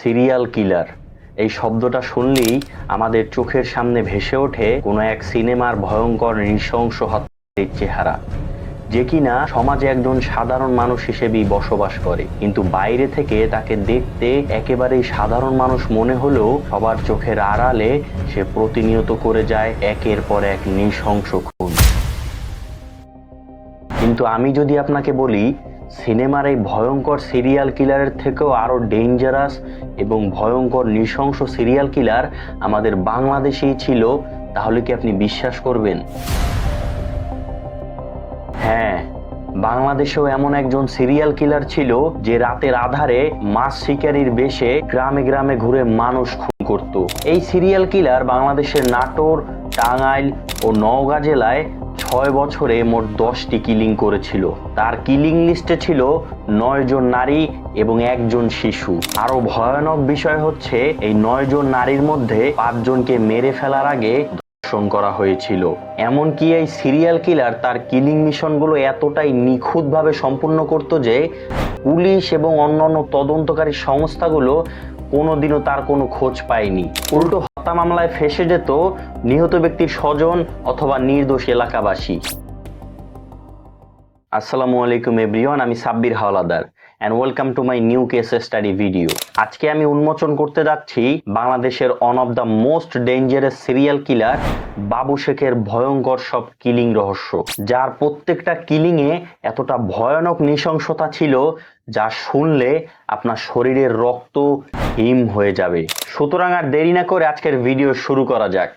Serial killer. এই শব্দটা শুনলেই আমাদের চোখের সামনে ভেসে ওঠে কোনো এক সিনেমার ভয়ঙ্কর নৃশংস হত্যার চেহারা, যে কিনা সমাজে একজন সাধারণ মানুষ হিসেবেই বসবাস করে। কিন্তু বাইরে থেকে তাকে দেখতে একেবারেই সাধারণ মানুষ মনে হলেও সবার চোখের আড়ালে সে প্রতিনিয়ত করে যায় একের পর এক নৃশংস খুন। কিন্তু আমি যদি আপনাকে বলি সিনেমার এই ভয়ঙ্কর সিরিয়াল কিলারের থেকেও আরও ডেঞ্জারাস এবং ভয়ঙ্কর নৃশংস সিরিয়াল কিলার আমাদের বাংলাদেশেই ছিল, তাহলে কি আপনি বিশ্বাস করবেন? হ্যাঁ বাংলাদেশেও এমন একজন সিরিয়াল কিলার ছিল যে রাতের আধারে মাছ শিকারীর বেশে গ্রামে গ্রামে ঘুরে মানুষ খুন করত। এই সিরিয়াল কিলার বাংলাদেশের নাটোর, টাঙ্গাইল ও নওগাঁ জেলায় ছয় বছরে মোট দশটি কিলিং করেছিল। তার কিলিং লিস্টে ছিল নয় জন নারী এবং একজন শিশু। আরও ভয়ানক বিষয় হচ্ছে, এই নয় জন নারীর মধ্যে পাঁচজনকে মেরে ফেলার আগে করা হয়েছিল। এমনকি এই সিরিয়াল কিলার তার কিলিং মিশনগুলো এতটাই নিখুঁতভাবে সম্পূর্ণ করত যে পুলিশ এবং অন্যান্য তদন্তকারী সংস্থাগুলো কোনোদিনও তার কোনো খোঁজ পায়নি। উল্টো হত্যা মামলায় ফেসে যেত নিহত ব্যক্তির স্বজন অথবা নির্দোষ এলাকাবাসী। আসসালামু আলাইকুম এভরিওয়ান, আমি Sabbir Howlader and welcome to my new case study video আজকে আমি উন্মোচন করতে যাচ্ছি বাংলাদেশের one of the most dangerous serial killer Babu শেখের ভয়ঙ্কর সব কিলিং রহস্য, যার প্রত্যেকটা কিলিংয়ে এতটা ভয়ানক নৃশংসতা ছিল যা শুনলে আপনার শরীরের রক্ত হিম হয়ে যাবে। সুতরাং আর দেরি না করে আজকের ভিডিও শুরু করা যাক।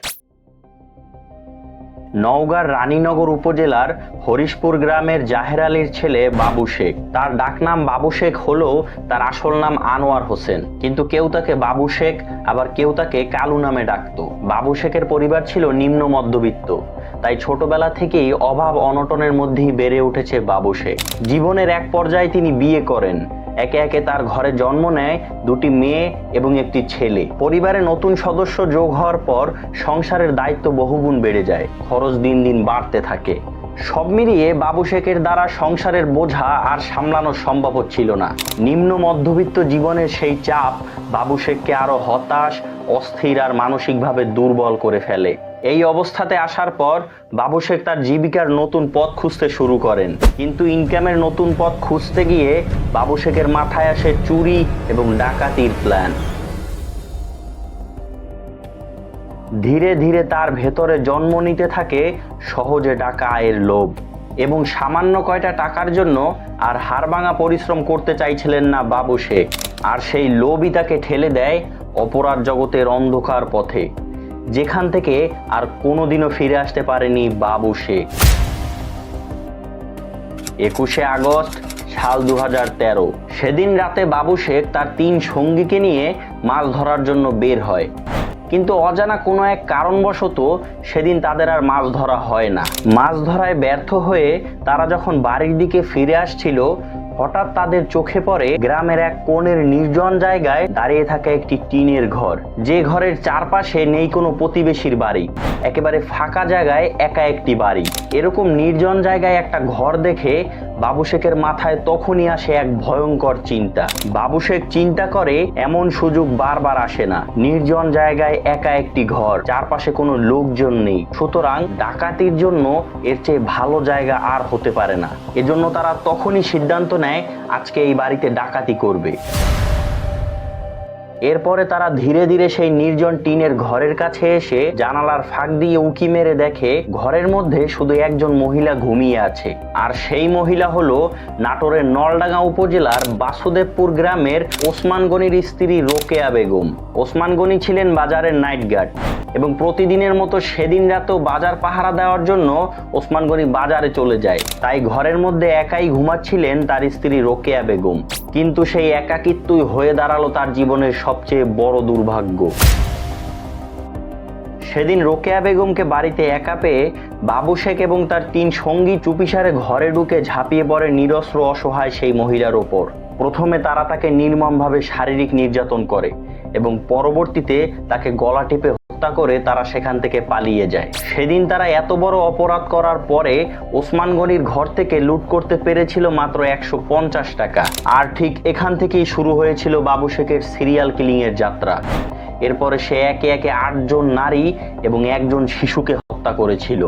নওগাঁর রানীনগর উপজেলার হরিশপুর গ্রামের জাহের আলীর ছেলে বাবু শেখ। তার ডাকনাম বাবু শেখ হলেও তার আসল নাম আনোয়ার হোসেন। কিন্তু কেউ তাকে বাবু শেখ, আবার কেউ তাকে কালু নামে ডাকতো। বাবু শেখের পরিবার ছিল নিম্ন মধ্যবিত্ত। তাই ছোটবেলা থেকেই অভাব অনটনের মধ্যেই বেড়ে উঠেছে বাবু শেখ জীবনের এক পর্যায়ে তিনি বিয়ে করেন। একে একে তার ঘরে জন্ম নেয় দুটি মেয়ে এবং একটি ছেলে। পরিবারে নতুন সদস্য যোগ হওয়ার পর সংসারের দায়িত্ব বহুগুণ বেড়ে যায়। খরচ দিন দিন বাড়তে থাকে। সব মিলিয়ে বাবু শেখের দ্বারা সংসারের বোঝা আর সামলানো সম্ভব হচ্ছিল না। নিম্ন মধ্যবিত্ত জীবনের সেই চাপ বাবু শেখকে আরও হতাশ, অস্থির আর মানসিকভাবে দুর্বল করে ফেলে। এই অবস্থাতে আসার পর বাবু শেখ তার জীবিকার নতুন পথ খুঁজতে শুরু করেন। কিন্তু ইনকামের নতুন পথ খুঁজতে গিয়ে বাবু শেখের মাথায় আসে চুরি এবং ডাকাতির প্ল্যান। ধীরে ধীরে তার ভেতরে জন্ম নিতে থাকে সহজে টাকা আয়ের লোভ এবং সামান্য কয়টা টাকার জন্য আর হাড়ভাঙা পরিশ্রম করতে চাইছিলেন না বাবু শেখ। আর সেই লোভই তাকে ঠেলে দেয় অপরাধ জগতের অন্ধকার পথে। যেখান থেকে আর কোনোদিনও ফিরে আসতে পারেনি বাবু শেখ একুশে আগস্ট সাল দু তেরো। সেদিন রাতে বাবু শেখ তার তিন সঙ্গীকে নিয়ে মাছ ধরার জন্য বের হয়। কিন্তু অজানা কোনো এক কারণবশত সেদিন তাদের আর মাছ ধরা হয় না। মাছ ধরায় ব্যর্থ হয়ে তারা যখন বাড়ির দিকে ফিরে আসছিল হঠাৎ তাদের চোখে পড়ে গ্রামের এক কোণের নির্জন জায়গায় দাঁড়িয়ে থাকা একটি টিনের ঘর। যে ঘরের চারপাশে নেই কোনো প্রতিবেশীর বাড়ি। একেবারে ফাঁকা জায়গায় একা একটি বাড়ি। এরকম নির্জন জায়গায় একটা ঘর দেখে বাবু শেখের মাথায় তখনই আসে এক ভয়ঙ্কর চিন্তা। বাবু শেখ চিন্তা করে, এমন সুযোগ বারবার আসে না। নির্জন জায়গায় একা একটি ঘর, চারপাশে কোনো লোকজন নেই। সুতরাং ডাকাতির জন্য এর চেয়ে ভালো জায়গা আর হতে পারে না। এজন্য তারা তখনই সিদ্ধান্ত নেয় আজকে এই বাড়িতে ডাকাতি করবে। এরপরে তারা ধীরে ধীরে সেই নির্জন টিনের ঘরের কাছে এসে জানালার ফাঁক দিয়ে উঁকি মেরে দেখে ঘরের মধ্যে শুধু একজন মহিলা ঘুমিয়ে আছে। আর সেই মহিলা হলো নাটোরের নলডাঙ্গা উপজেলার বাসুদেবপুর গ্রামের ওসমান স্ত্রী স্ত্রী রোকেয়া বেগম। ওসমান গনি ছিলেন বাজারের নাইট গার্ড এবং প্রতিদিনের মতো সেদিন রাতেও বাজার পাহারা দেওয়ার জন্য ওসমান গনি বাজারে চলে যায়। তাই ঘরের মধ্যে একাই ঘুমাচ্ছিলেন তার স্ত্রী রোকেয়া বেগম। কিন্তু সেই একাকিত্বই হয়ে দাঁড়াল তার জীবনের সবচেয়ে বড় দুর্ভাগ্য। সেদিন রোকেয়া বেগমকে বাড়িতে একা পেয়ে বাবু শেখ এবং তার তিন সঙ্গী চুপিসারে ঘরে ঢুকে ঝাঁপিয়ে পড়ে নিরস্ত্র অসহায় সেই মহিলার ওপর। প্রথমে তারা তাকে নির্মমভাবে শারীরিক নির্যাতন করে এবং পরবর্তীতে তাকে গলা টিপে হত্যা করে তারা সেখান থেকে পালিয়ে যায়। সেদিন তারা এত বড় অপরাধ করার পরে ওসমান গনির ঘর থেকে লুট করতে পেরেছিল মাত্র একশো পঞ্চাশ টাকা। আর ঠিক এখান থেকেই শুরু হয়েছিল বাবু শেখের সিরিয়াল কিলিং এর যাত্রা। এরপরে সে একে একে আটজন নারী এবং একজন শিশুকে হত্যা করেছিল।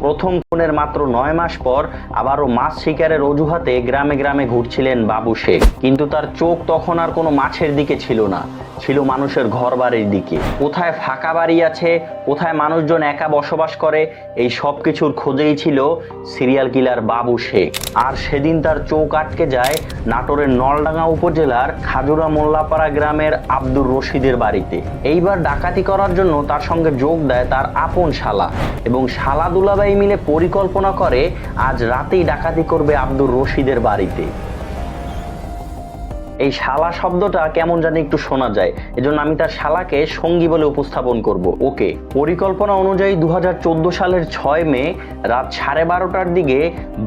প্রথম খুনের মাত্র নয় মাস পর আবারও মাছ শিকারের অজুহাতে গ্রামে গ্রামে ঘুরছিলেন বাবু শেখ। কিন্তু তার চোখ তখন আর কোনো মাছের দিকে ছিল না। ছিল মানুষের ঘর বাড়ির দিকে। কোথায় ফাঁকা বাড়ি আছে, কোথায় মানুষজন একা বসবাস করে, এই সব কিছুর খোঁজেই ছিল সিরিয়াল কিলার বাবু শেখ। আর সেদিন তার চোখ আটকে যায় নাটোরের নলডাঙ্গা উপজেলার খাজুরা মোল্লাপাড়া গ্রামের আব্দুর রশিদের বাড়িতে। এইবার ডাকাতি করার জন্য তার সঙ্গে যোগ দেয় তার আপন শালা। এবং শালা দুলাবাই মিলে পরিকল্পনা করে আজ রাতেই ডাকাতি করবে আব্দুর রশিদের বাড়িতে। এই শালা শব্দটা কেমন জানি একটু শোনা যায়। এজন্য আমি তার শালাকে সঙ্গী বলে উপস্থাপন করব। ওকে, পরিকল্পনা অনুযায়ী দু হাজার চোদ্দ সালের ছয় মে রাত সাড়ে বারোটার দিকে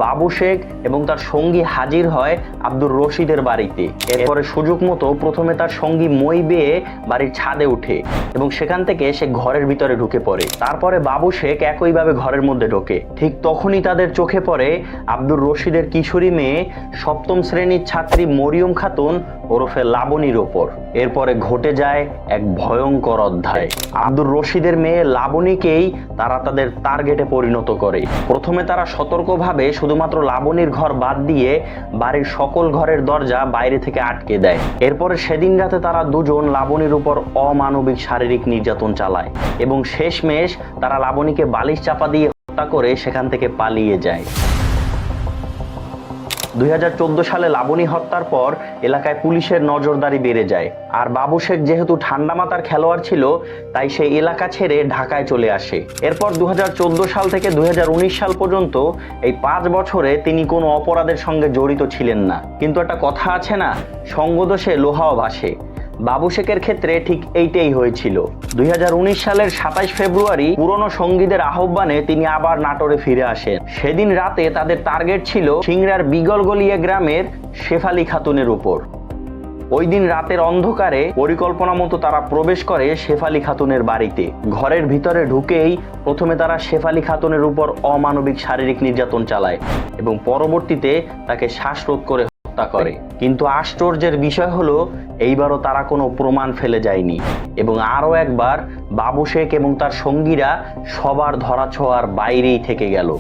বাবু শেখ এবং তার সঙ্গী হাজির হয় আব্দুর রশিদের বাড়িতে। এরপরে সুযোগ মতো প্রথমে তার সঙ্গী মই বেয়ে বাড়ির ছাদে উঠে এবং সেখান থেকে সে ঘরের ভিতরে ঢুকে পড়ে। তারপরে বাবু শেখ একইভাবে ঘরের মধ্যে ঢোকে। ঠিক তখনই তাদের চোখে পড়ে আব্দুর রশিদের কিশোরী মেয়ে সপ্তম শ্রেণির ছাত্রী মরিয়ম খাতুন ওরফে লাবণীর ওপর। এরপরে ঘটে যায় এক ভয়ঙ্কর অধ্যায়। আব্দুর রশিদের মেয়ে লাবণীকেই তারা তাদের টার্গেটে পরিণত করে। প্রথমে তারা সতর্কভাবে শুধুমাত্র লাবণীর ঘর বাদ দিয়ে বাড়ির সকল ঘরের দরজা বাইরে থেকে আটকে দেয়। এরপরে সেদিন রাতে তারা দুজন লাবণীর উপর অমানবিক শারীরিক নির্যাতন চালায় এবং শেষমেশ তারা লাবণীকে বালিশ চাপা দিয়ে হত্যা করে সেখান থেকে পালিয়ে যায়। দু হাজার চোদ্দ সালে লাবণী হত্যার পর এলাকায় পুলিশের নজরদারি বেড়ে যায়। আর বাবু শেখ যেহেতু ঠান্ডা মাতার খেলোয়াড় ছিল, তাই সে এলাকা ছেড়ে ঢাকায় চলে আসে। এরপর দুই হাজার চোদ্দ সাল থেকে দুই হাজার উনিশ সাল পর্যন্ত এই পাঁচ বছরে তিনি কোনো অপরাধের সঙ্গে জড়িত ছিলেন না। কিন্তু একটা কথা আছে না, সঙ্গদোষে লোহাও ভাসে। বাবু শেখের ক্ষেত্রে ঠিক এইটাই হয়েছিল। দুই হাজার উনিশ সালের সাতাইশ ফেব্রুয়ারি পুরনো সঙ্গীদের আহ্বানে তিনি আবার নাটোরে ফিরে আসেন। সেদিন রাতে তাদের টার্গেট ছিল সিংড়ার বিগলগলিয়া গ্রামের শেফালি খাতুনের উপর। ওই দিন রাতের অন্ধকারে পরিকল্পনা মতো তারা প্রবেশ করে শেফালি খাতুনের বাড়িতে। ঘরের ভিতরে ঢুকেই প্রথমে তারা শেফালি খাতুনের উপর অমানবিক শারীরিক নির্যাতন চালায় এবং পরবর্তীতে তাকে শ্বাসরোধ করে হত্যা করে। কিন্তু আশ্চর্যের বিষয় হলো, এইবারও তারা কোনো প্রমাণ ফেলে যায়নি। এবং আরও একবার, বাবু শেখ এবং তার সঙ্গীরা সবার ধরাছোঁয়ার বাইরেই থেকে গেল।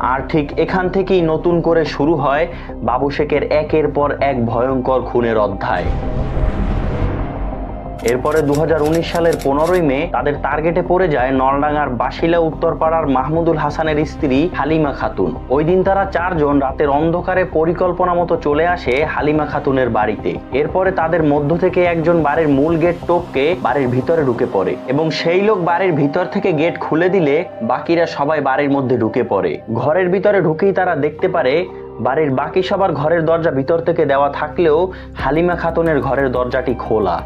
আর ঠিক এখান থেকেই নতুন করে শুরু হয় বাবু শেখের একের পর এক ভয়ঙ্কর খুনের অধ্যায়। এরপরে দু হাজার উনিশ সালের পনেরোই মে তাদের টার্গেটে পড়ে যায় নলডাঙ্গার বাসিলা উত্তরপাড়ার মাহমুদুল হাসানের স্ত্রী হালিমা খাতুন। ওই দিন তারা চারজন রাতের অন্ধকারে পরিকল্পনা মতো চলে আসে হালিমা খাতুনের বাড়িতে। এরপরে তাদের মধ্য থেকে একজন বাড়ির মূল গেট টপকে বাড়ির ভিতরে ঢুকে পড়ে এবং সেই লোক বাড়ির ভিতর থেকে গেট খুলে দিলে বাকিরা সবাই বাড়ির মধ্যে ঢুকে পড়ে। ঘরের ভিতরে ঢুকেই তারা দেখতে পারে বাড়ির বাকি সবার ঘরের দরজা ভিতর থেকে দেওয়া থাকলেও হালিমা খাতুনের ঘরের দরজাটি খোলা।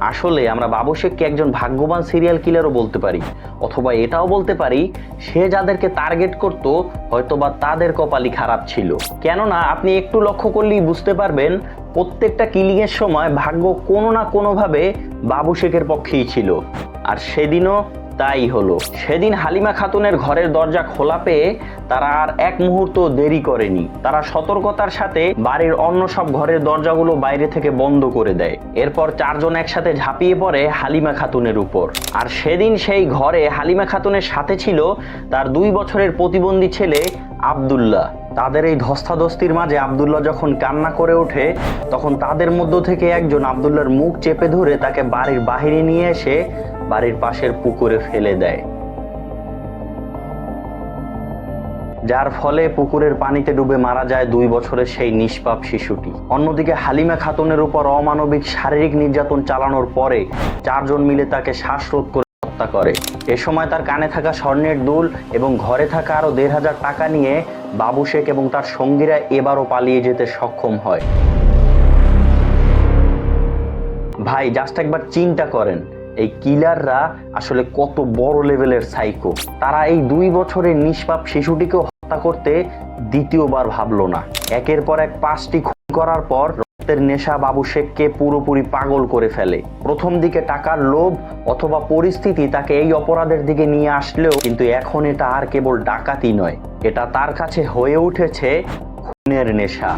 আসলে আমরা বাবুশেখকে একজন ভাগ্যবান সিরিয়াল কিলারও বলতে পারি, অথবা এটাও বলতে পারি, সে যাদেরকে টার্গেট করত, হয়তোবা তাদের কপালই খারাপ ছিল। কেননা আপনি একটু লক্ষ্য করলেই বুঝতে পারবেন, প্রত্যেকটা কিলিংয়ের সময় ভাগ্য কোনো না কোনোভাবে বাবুশেখের পক্ষেই ছিল। আর সেদিনও তাই হলো। সেদিন হালিমা খাতুনের ঘরের দরজা খোলা পেয়ে তারা আর এক মুহূর্ত দেরি করেনি। তারা সতর্কতার সাথে বাড়ির অন্য সব ঘরের দরজাগুলো বাইরে থেকে বন্ধ করে দেয়। এরপর চারজন একসাথে ঝাঁপিয়ে পড়ে হালিমা খাতুনের উপর। আর সেদিন সেই ঘরে হালিমা খাতুনের সাথে ছিল তার দুই বছরের প্রতিবন্ধী ছেলে আবদুল্লাহ। তাদের এই ধস্তাধস্তির মাঝে আবদুল্লাহ যখন কান্না করে ওঠে, তখন তাদের মধ্য থেকে একজন আবদুল্লার মুখ চেপে ধরে তাকে বাড়ির বাহিরে নিয়ে এসে বাড়ির পাশের পুকুরে ফেলে দেয়। যার ফলে পুকুরের পানিতে ডুবে মারা যায় দুই বছরের সেই নিষ্পাপ শিশুটি। অন্যদিকে হালিমা খাতুনের উপর অমানবিক শারীরিক নির্যাতন চালানোর পরে চারজন মিলে তাকে শ্বাসরোধ করে হত্যা করে। এ সময় তার কানে থাকা স্বর্ণের দুল এবং ঘরে থাকা আরও দেড় হাজার টাকা নিয়ে বাবু শেখ এবং তার সঙ্গীরা এবারও পালিয়ে যেতে সক্ষম হয়। ভাই জাস্ট একবার চিন্তা করেন। এই কিলাররা আসলে কত বড় লেভেলের সাইকো তারা এই দুই বছরের নিষ্পাপ শিশুটিকেও হত্যা হত্যা করতে দ্বিতীয়বার ভাবলো না। একের পর এক পাঁচটি খুন করার পর রক্তের নেশা বাবু শেখকে পুরোপুরি পাগল করে ফেলে। প্রথম দিকে টাকার লোভ অথবা পরিস্থিতি তাকে এই অপরাধের দিকে নিয়ে আসলেও কিন্তু এখন এটা আর কেবল ডাকাতি নয়। এটা তার কাছে হয়ে উঠেছে খুনের নেশা।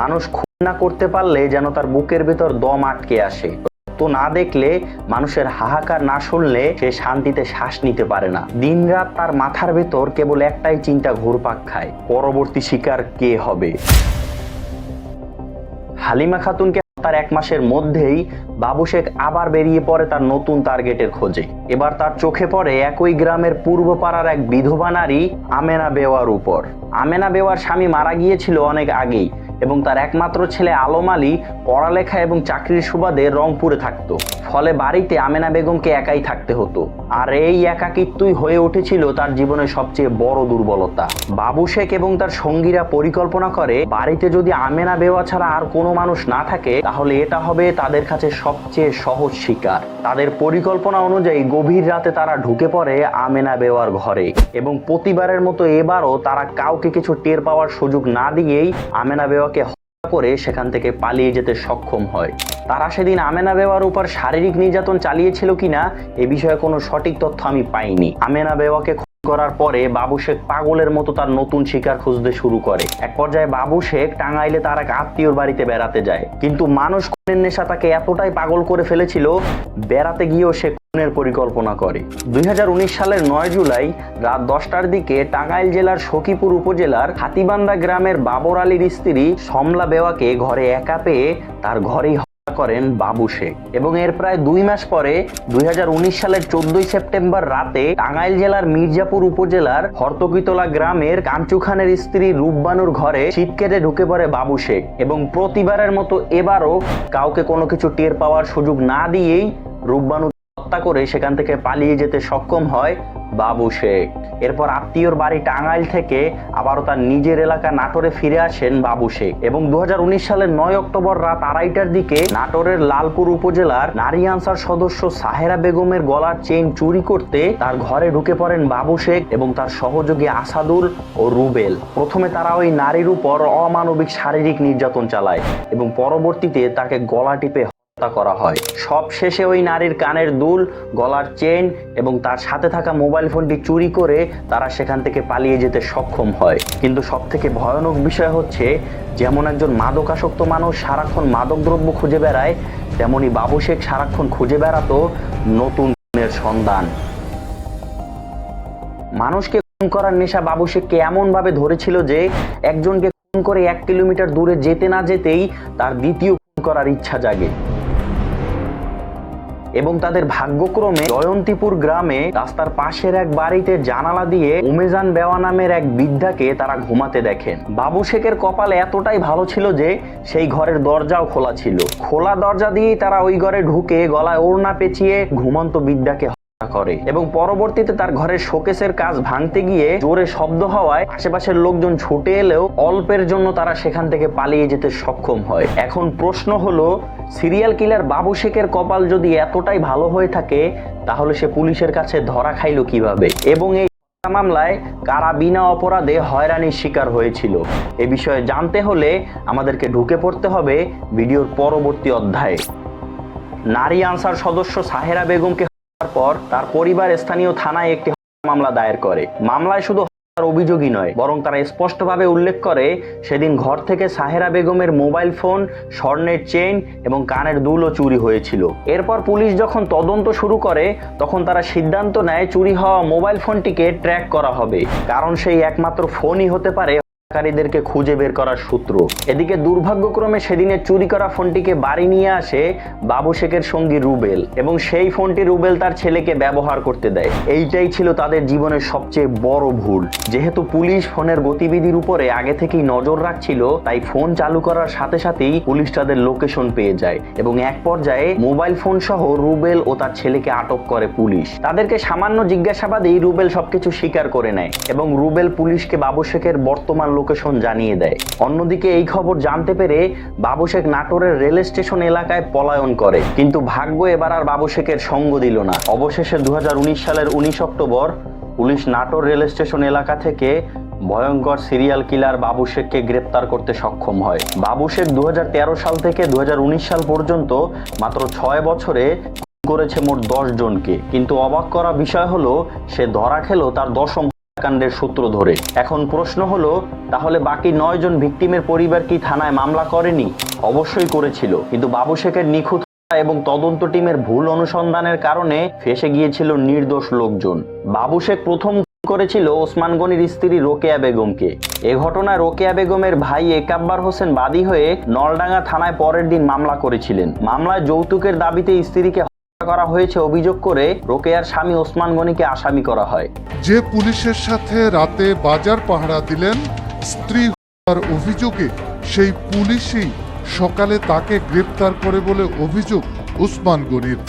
মানুষ খুন না করতে পারলে যেন তার বুকের ভেতর দম আটকে আসে। তো না দেখলে মানুষের হাহাকার না শুনলে সে শান্তিতে শ্বাস নিতে পারে না। দিনরাত তার মাথার ভেতর কেবল একটাই চিন্তা ঘুরপাক খায়, পরবর্তী শিকার কে হবে? হালিমা খাতুনকে তার এক মাসের মধ্যেই বাবু শেখ আবার বেরিয়ে পড়ে তার নতুন টার্গেটের খোঁজে। এবার তার চোখে পড়ে একই গ্রামের পূর্ব পাড়ার এক বিধবা নারী আমেনা বেওয়ার উপর। আমেনা বেওয়ার স্বামী মারা গিয়েছিল অনেক আগেই। এবং তার একমাত্র ছেলে আলম আলী পড়ালেখা এবং চাকরির সুবাদে রংপুরে থাকতো। ফলে বাড়িতে আমেনা বেগমকে একাই থাকতে হতো। আর এই একাকিত্বই হয়ে উঠেছিল তার জীবনের সবচেয়ে বড় দুর্বলতা। বাবু শেখ এবং তার সঙ্গীরা পরিকল্পনা করে, বাড়িতে যদি আমেনা বেওয়া ছাড়া আর কোনো মানুষ না থাকে, তাহলে এটা হবে তাদের কাছে সবচেয়ে সহজ শিকার। তাদের পরিকল্পনা অনুযায়ী গভীর রাতে তারা ঢুকে পড়ে আমেনা বেওয়ার ঘরে। এবং প্রতিবারের মতো এবারও তারা কাউকে কিছু টের পাওয়ার সুযোগ না দিয়েই আমেনা বেওয়াকে হত্যা করে সেখান থেকে পালিয়ে যেতে সক্ষম হয়। তারা সেদিন আমেনা বেওয়ার উপর শারীরিক নির্যাতন চালিয়েছিল কিনা এ বিষয়ে কোনো সঠিক তথ্য আমি পাইনি। আমেনা বেওয়াকে করার পরে বাবু শেখ পাগলের মতো তার নতুন শিকার খুঁজতে শুরু করে। এক পর্যায়ে বাবু শেখ টাঙ্গাইলে তার এক আত্মীয়র বাড়িতে বেড়াতে যায়। কিন্তু মানুষ নেশা তাকে এতটাই পাগল করে ফেলেছিল, বেড়াতে গিয়েও সে পরিকল্পনা করে। দুই সালের নয় জুলাই রাত দশটার দিকে টাঙ্গাইল জেলার সখীপুর উপজেলার হাতিবান্ধা গ্রামের বাবর আলীর স্ত্রী সমলা বেওয়াকে ঘরে একা পেয়ে তার ঘরেই করেন বাবু শেখ। এবং এর প্রায় দুই মাস পরে দুই সালের চোদ্দই সেপ্টেম্বর রাতে টাঙ্গাইল জেলার মির্জাপুর উপজেলার হরতকিতলা গ্রামের কাঞ্চু খানের স্ত্রী রূপবানুর ঘরে ছিপ কেটে ঢুকে পড়ে বাবু শেখ এবং প্রতিবারের মতো এবারও কাউকে কোনো কিছু টের পাওয়ার সুযোগ না দিয়েই রূপবানু হত্যা করে সেখান থেকে পালিয়ে যেতে সক্ষম হয় বাবু শেখ। এরপর আত্মীয়র বাড়ি টাঙ্গাইল থেকে আবারও তার নিজের এলাকা নাটোরে ফিরে আসেন বাবু শেখ। এবং দুহাজার উনিশ সালের নয় অক্টোবর রাত আড়াইটার দিকে নাটোরের লালপুর উপজেলার নারী আনসার সদস্য সাহেরা বেগমের গলার চেইন চুরি করতে তার ঘরে ঢুকে পড়েন বাবু শেখ এবং তার সহযোগী আসাদুল ও রুবেল। প্রথমে তারা ওই নারীর উপর অমানবিক শারীরিক নির্যাতন চালায় এবং পরবর্তীতে তাকে গলা টিপে হত্যা করা হয়। সব শেষে ওই নারীর কানের দুল, গলার চেন এবং তার সাথে থাকা মোবাইল ফোনটি চুরি করে তারা সেখান থেকে পালিয়ে যেতে সক্ষম হয়। কিন্তু সব থেকে ভয়ানক বিষয় হচ্ছে, যেমন একজন মাদকাসক্ত মানুষ সারাক্ষণ মাদকদ্রব্য খুঁজে বেড়ায়, তেমনি বাবু শেখ সারাক্ষণ খুঁজে বেড়াতো নতুন সন্ধান। মানুষকে খুন করার নেশা বাবু শেখকে এমন ভাবে ধরেছিল যে, একজনকে খুন করে এক কিলোমিটার দূরে যেতে না যেতেই তার দ্বিতীয় খুন করার ইচ্ছা জাগে। এবং তাদের ভাগ্যক্রমে জয়ন্তীপুর গ্রামে রাস্তার পাশের এক বাড়িতে জানালা দিয়ে উমেজান বেওয়া নামের এক বৃদ্ধাকে তারা ঘুমাতে দেখেন। বাবু শেখের কপাল এতটাই ভালো ছিল যে সেই ঘরের দরজাও খোলা ছিল। খোলা দরজা দিয়েই তারা ওই ঘরে ঢুকে গলায় ওড়না পেঁচিয়ে ঘুমন্ত হত্যা করে। এবং পরবর্তীতে তার ঘরের শোকেসের কাজ ভাঙতে গিয়ে জোরে শব্দ হওয়ায় আশেপাশের লোকজন ছুটে এলেও অল্পের জন্য তারা সেখান থেকে পালিয়ে যেতে সক্ষম হয়। এখন প্রশ্ন হলো, সিরিয়াল কিলার বাবু শেখের কপাল যদি এতটাই ভালো হয়ে থাকে, তাহলে সে পুলিশের কাছে ধরা খাইলো কীভাবে? এবং এই মামলায় কারা বিনা অপরাধে হয়রানির শিকার হয়েছিল? এ বিষয়ে জানতে হলে আমাদেরকে ঢুকে পড়তে হবে ভিডিওর পরবর্তী অধ্যায়ে। নারী আনসার সদস্য সাহেরা বেগমকে পর তার পরিবার স্থানীয় থানায় একটি মামলা দায়ের করে। মামলায় শুধু হত্যার অভিযোগই নয়, বরং তারা স্পষ্টভাবে উল্লেখ করে, সেদিন ঘর থেকে সাহেরা বেগমের মোবাইল ফোন, স্বর্ণের চেইন এবং কানের দুলও চুরি হয়েছিল। এরপর পুলিশ যখন তদন্ত শুরু করে, তখন তারা সিদ্ধান্ত নেয় চুরি হওয়া মোবাইল ফোনটিকে ট্র্যাক করা হবে। কারণ সেই একমাত্র ফোনই হতে পারে হত্যাকারীদেরকে খুঁজে বের করার সূত্র। এদিকে দুর্ভাগ্যক্রমে সেদিনের চুরি করা ফোনটিকে বাড়ি নিয়ে আসে বাবু শেখের সঙ্গী রুবেল এবং সেই ফোনটি রুবেল তার ছেলেকে ব্যবহার করতে দেয়। এইটাই ছিল তাদের জীবনের সবচেয়ে বড় ভুল। যেহেতু পুলিশ ফোনের গতিবিধির উপরে আগে থেকেই নজর রাখছিল, তাই ফোন চালু করার সাথে সাথেই পুলিশ তাদের লোকেশন পেয়ে যায় এবং এক পর্যায়ে মোবাইল ফোন সহ রুবেল ও তার ছেলেকে আটক করে পুলিশ। তাদেরকে সামান্য জিজ্ঞাসাবাদেই রুবেল সবকিছু স্বীকার করে নেয় এবং রুবেল পুলিশকে বাবু শেখের বর্তমান লোকেশন জানিয়ে দেয়। অন্যদিকে এই খবর জানতে পেরে বাবু শেখ নাটোরের রেল স্টেশন এলাকায় পলায়ন করে। কিন্তু ভাগ্য এবার আর বাবু শেখের সঙ্গ দিল না। অবশেষে দু সালের উনিশ October police Natore rail station এলাকা থেকে ভয়ঙ্কর সিরিয়াল কিলার বাবু শেখকে গ্রেপ্তার করতে সক্ষম হয়। বাবু শেখ দু হাজার তেরো সাল থেকে দু হাজার উনিশ সাল পর্যন্ত মাত্র ছয় বছরে করেছে মোট দশ জনকে। কিন্তু অবাক করা বিষয় হলো, সে ধরা খেলো তার দশম কাণ্ডের সূত্র ধরে। এখন প্রশ্ন হলো, তাহলে বাকি নয় জন ভিকটিমের পরিবার কি থানায় মামলা করেনি? অবশ্যই করেছিল, কিন্তু বাবু শেখের নিখুঁত এবং তদন্ত টিমের ভুল অনুসন্ধানের কারণে ফেসে গিয়েছিল নির্দোষ লোকজন। বাবু শেখ প্রথম করেছিল ওসমান গনির স্ত্রী রোকেয়া বেগমকে। এ ঘটনায় রোকেয়া বেগমের ভাই একাব্বার হোসেন বাদী হয়ে নলডাঙ্গা থানায় পরের দিন মামলা করেছিলেন। মামলায় যৌতুকের দাবিতে স্ত্রীকে করা হয়েছে অভিযোগ করে রোকেয়ার স্বামী ওসমান গনিকে আসামি করা হয়। যে পুলিশের সাথে রাতে বাজার পাহারা দিলেন স্ত্রী হত্যার অভিযোগে সেই পুলিশই সকালে তাকে গ্রেপ্তার করে বলে অভিযোগ উসমান গনির।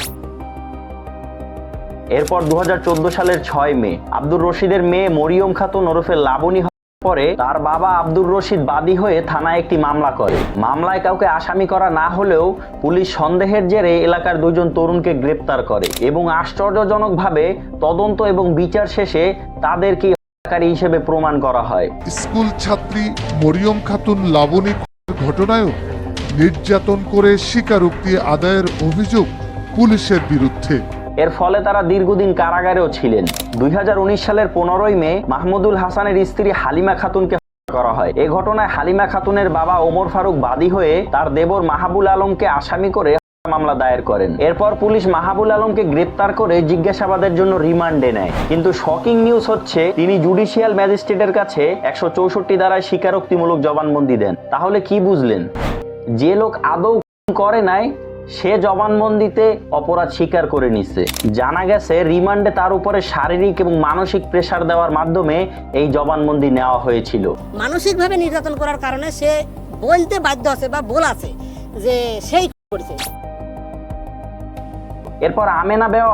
এরপর দু হাজার চোদ্দ সালের ছয় মে আব্দুর রশিদের মেয়ে মরিয়ম খাতুন ওরফে লাবণী পরে তার বাবা আব্দুর রশিদ বাদী হয়ে থানায় একটি মামলা করে। মামলায় কাউকে আসামি করা না হলেও পুলিশ সন্দেহের জেরে এলাকার দুজন তরুণকে গ্রেপ্তার করে এবং আশ্চর্যজনকভাবে তদন্ত এবং বিচার শেষে তাদেরকে হত্যাকারী হিসেবে প্রমাণ করা হয়। স্কুল ছাত্রী মরিয়ম খাতুন লাবণী খুনের ঘটনায়ও নির্যাতন করে স্বীকারোক্তি আদায়ের অভিযোগ পুলিশের বিরুদ্ধে। এর ফলে তারা দীর্ঘদিন কারাগারেও ছিলেন। দুই সালের পনেরোই মে মাহমুদুল হাসানের স্ত্রী হালিমা খাতুনকে করা হয়। এ ঘটনায় হালিমা খাতুনের বাবা ওমর ফারুক বাদী হয়ে তার দেবর মাহাবুল আলমকে আসামি করে মামলা দায়ের করেন। এরপর পুলিশ মাহাবুল আলমকে গ্রেপ্তার করে জিজ্ঞাসাবাদের জন্য রিমান্ডে নেয়। কিন্তু শকিং নিউজ হচ্ছে, তিনি জুডিশিয়াল ম্যাজিস্ট্রেটের কাছে একশো চৌষট্টি দ্বারায় স্বীকারোক্তিমূলক জবানবন্দি দেন। তাহলে কি বুঝলেন? যে লোক আদৌ করে নাই সে জবানবন্দিতে অপরাধ স্বীকার করে নিছে। জানা গেছে রিমান্ডে তার উপরে শারীরিক এবং মানসিক প্রেসার দেওয়ার মাধ্যমে এই জবানবন্দি নেওয়া হয়েছিল। মানসিকভাবে নির্যাতন করার কারণে সে বলতে বাধ্য আছে বা বল আছে যে সেই করছে। এরপর আমেনা বেওয়া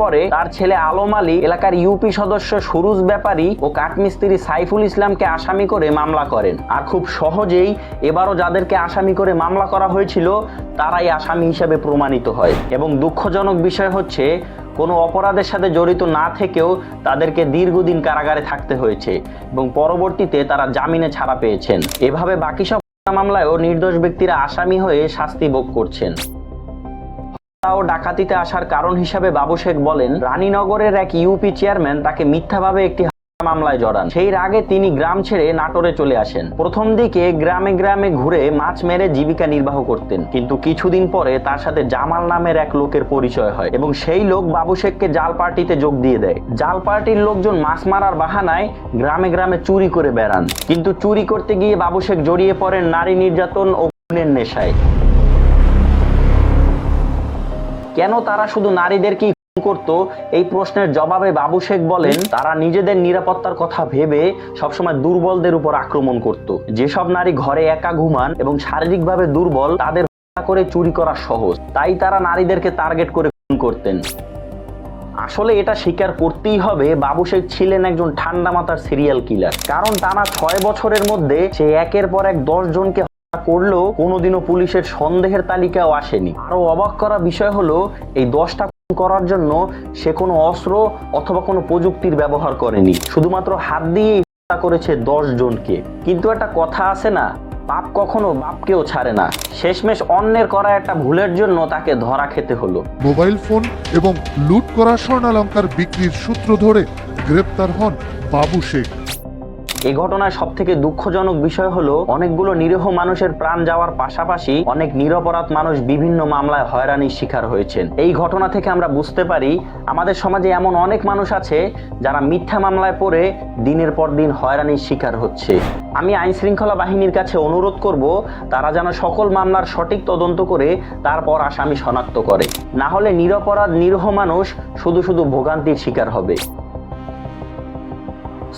পরে তার ছেলে আলম আলী এলাকার ইউপি সদস্য সুরুজ ব্যাপারী ও কাঠমিস্ত্রি সাইফুল ইসলামকে আসামি করে মামলা করেন। আর খুব সহজেই এবারও যাদেরকে আসামি করে মামলা করা হয়েছিল, তারাই আসামি হিসেবে প্রমাণিত হয়। এবং দুঃখজনক বিষয় হচ্ছে, কোনো অপরাধের সাথে জড়িত না থেকেও তাদেরকে দীর্ঘদিন কারাগারে থাকতে হয়েছে এবং পরবর্তীতে তারা জামিনে ছাড়া পেয়েছেন। এভাবে বাকি সব মামলায়ও নির্দোষ ব্যক্তিরা আসামি হয়ে শাস্তি ভোগ করছেন। ও ডাকাতিতে আসার কারণ হিসাবে বাবু শেখ বলেন, রানীনগরের এক ইউপি চেয়ারম্যান তাকে মিথ্যাভাবে একটি মামলায় জড়ান। সেই আগে তিনি গ্রাম ছেড়ে নাটোরে চলে আসেন। প্রথম দিকে গ্রামে গ্রামে ঘুরে মাছ মেরে জীবিকা নির্বাহ করতেন। কিন্তু কিছুদিন পরে তার সাথে জামাল নামের এক লোকের পরিচয় হয় এবং সেই লোক বাবু শেখকে জাল পার্টিতে যোগ দিয়ে দেয়। জাল পার্টির লোকজন মাছ মারার বাহানায় গ্রামে গ্রামে চুরি করে বেড়ান। কিন্তু চুরি করতে গিয়ে বাবু শেখ জড়িয়ে পড়েন নারী নির্যাতন ও খুনের নেশায়। কেন তারা শুধু নারীদেরকেই করত? এই প্রশ্নের জবাবে বাবু শেখ বলেন, তারা নিজেদের নিরাপত্তার কথা ভেবে সবসময় দুর্বলদের উপর আক্রমণ করত। যেসব নারী ঘরে একা ঘুমান এবং শারীরিকভাবে দুর্বল, তাদের করে চুরি করা সহজ। তাই তারা নারীদেরকে টার্গেট করে খুন করতেন। আসলে এটা স্বীকার করতেই হবে, বাবু শেখ ছিলেন একজন ঠান্ডা মাথার সিরিয়াল কিলার কারণ টানা ছয় বছরের মধ্যে সে একের পর এক দশ জনকে করলেও কোনোদিনও পুলিশের সন্দেহের তালিকাও আসেনি। আরও অবাক করা বিষয় হলো, এই দশটা করার জন্য সে কোনো অস্ত্র অথবা কোনো প্রযুক্তির ব্যবহার করেনি। শুধুমাত্র হাত দিয়েই হত্যা করেছে দশ জনকে। কিন্তু একটা কথা আছে না পাপ কখনো বাপকেও ছাড়ে না। শেষমেশ অন্যের করা একটা ভুলের জন্য তাকে ধরা খেতে হলো। মোবাইল ফোন এবং লুট করা স্বর্ণালঙ্কার বিক্রির সূত্র ধরে গ্রেপ্তার হন বাবু শেখ। এই ঘটনায় সব থেকে দুঃখজনক বিষয় হলো, অনেকগুলো নিরীহ মানুষের প্রাণ যাওয়ার পাশাপাশি অনেক নিরপরাধ মানুষ বিভিন্ন মামলায় হয়রানির শিকার হয়েছেন। এই ঘটনা থেকে আমরা বুঝতে পারি, আমাদের সমাজে এমন অনেক মানুষ আছে যারা মিথ্যা মামলায় পড়ে দিনের পর দিন হয়রানির শিকার হচ্ছে। আমি আইন শৃঙ্খলা বাহিনীর কাছে অনুরোধ করব, তারা যেন সকল মামলার সঠিক তদন্ত করে তারপর আসামি শনাক্ত করে। না হলে নিরপরাধ নিরীহ মানুষ শুধু শুধু ভোগান্তির শিকার হবে।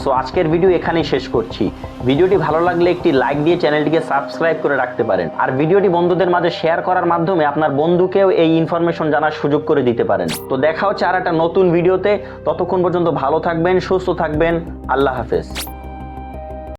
সো আজকের ভিডিও এখানেই শেষ করছি। ভিডিওটি ভালো লাগলে একটি লাইক দিয়ে চ্যানেলটিকে সাবস্ক্রাইব করে রাখতে পারেন। আর ভিডিওটি বন্ধুদের মাঝে শেয়ার করার মাধ্যমে আপনার বন্ধুকেও এই ইনফরমেশন জানার সুযোগ করে দিতে পারেন। তো দেখা হচ্ছে আর একটা নতুন ভিডিওতে ততক্ষণ পর্যন্ত ভালো থাকবেন, সুস্থ থাকবেন। আল্লাহ হাফেজ।